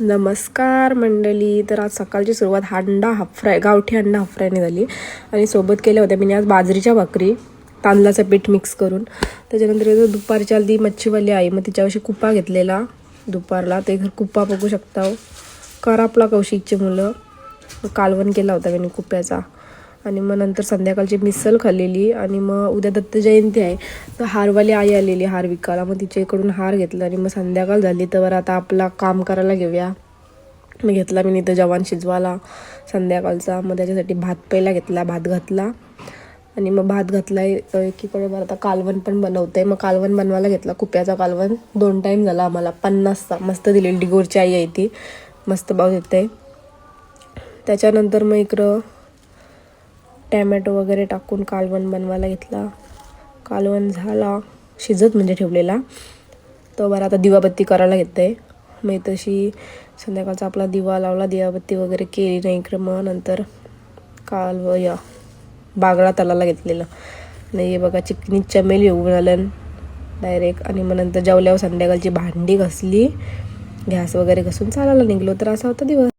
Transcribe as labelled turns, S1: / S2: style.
S1: नमस्कार मंडळी. तर आज सकाळची सुरुवात हा अंडा हाफ फ्राय गावठी अंडा हाफ फ्रायने झाली. आणि सोबत केल्या होत्या मी आज बाजरीच्या भाकरी तांदळाचं पीठ मिक्स करून. त्याच्यानंतर दुपारच्या आधी मच्छीवाली आई. मग तिच्याविषयी कुप्पा घेतलेला दुपारला. ते घर कुप्पा बघू शकता हो. करापला कौशिकची मुलं. कालवण केला होता मी कुप्प्याचा आणि मग नंतर संध्याकाळची मिसल खाल्लेली आणि मग उद्या दत्त जयंती आहे तर हारवाली आई आलेली हार विकायला मग तिच्याकडून हार घेतला आणि मग संध्याकाळ झाली तर आता आपला काम करायला घेऊया. मग घेतला मी इथं जवान शिजवाला संध्याकाळचा. मग त्याच्यासाठी भात पहिला घेतला भात घातला. आणि मग भात घातला एकीकडे बरं आता कालवण पण बनवते मग कालवण बनवायला घेतला कुप्याचा कालवण. दोन टाईम झाला आम्हाला पन्नासचा. मस्त दिलेली डिगोरची आई आहे ती. मस्त भाव देते त्याच्यानंतर मग इकडं टॅमॅटो वगैरे टाकून कालवण बनवायला घेतला. कालवण झाला शिजत म्हणजे ठेवलेला. तो बरं आता दिवाबत्ती करायला घेते मग तशी संध्याकाळचा आपला दिवा लावला दिवाबत्ती वगैरे केली नाही क्रम मग नंतर काल या बागडा तलाला घेतलेलं. नाही हे बघा चिकनी चमेली येऊन आलं डायरेक्ट आणि मग नंतर जेवल्यावर संध्याकाळची भांडी घासली. गॅस वगैरे घासून चालायला निघलो. तर असा होता दिवस.